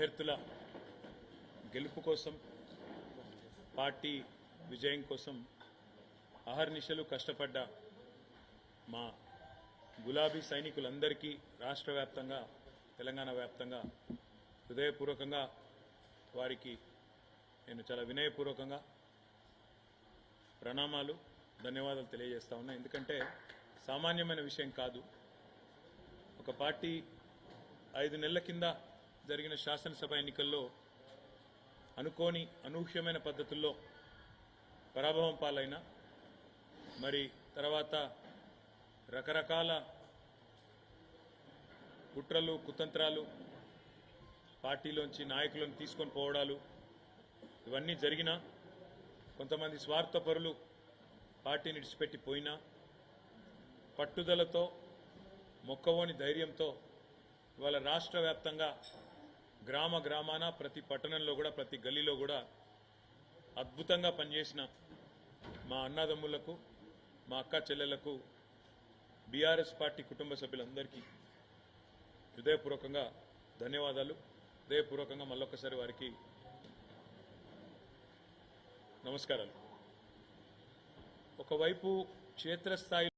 అభ్యర్థుల గెలుపు కోసం పార్టీ విజయం కోసం అహర్నిశలు కష్టపడ్డ మా గులాబీ సైనికులందరికీ రాష్ట్ర వ్యాప్తంగా తెలంగాణ వ్యాప్తంగా హృదయపూర్వకంగా వారికి నేను చాలా వినయపూర్వకంగా ప్రణామాలు ధన్యవాదాలు తెలియజేస్తా ఉన్నా. ఎందుకంటే సామాన్యమైన విషయం కాదు. ఒక పార్టీ ఐదు నెలల కింద జరిగిన శాసనసభ ఎన్నికల్లో అనుకోని అనూహ్యమైన పద్ధతుల్లో పరాభవం పాలైన మరి తర్వాత రకరకాల కుట్రలు కుతంత్రాలు పార్టీలోంచి నాయకులను తీసుకొని పోవడాలు ఇవన్నీ జరిగినా కొంతమంది స్వార్థపరులు పార్టీని విడిచిపెట్టి పోయినా పట్టుదలతో మొక్కవోని ధైర్యంతో ఇవాళ రాష్ట్ర వ్యాప్తంగా గ్రామ గ్రామాన ప్రతి పట్టణంలో కూడా ప్రతి గల్లీలో కూడా అద్భుతంగా పనిచేసిన మా అన్నదమ్ములకు మా అక్క చెల్లెలకు బీఆర్ఎస్ పార్టీ కుటుంబ సభ్యులందరికీ హృదయపూర్వకంగా ధన్యవాదాలు. హృదయపూర్వకంగా మళ్ళొక్కసారి వారికి నమస్కారాలు. ఒకవైపు క్షేత్రస్థాయిలో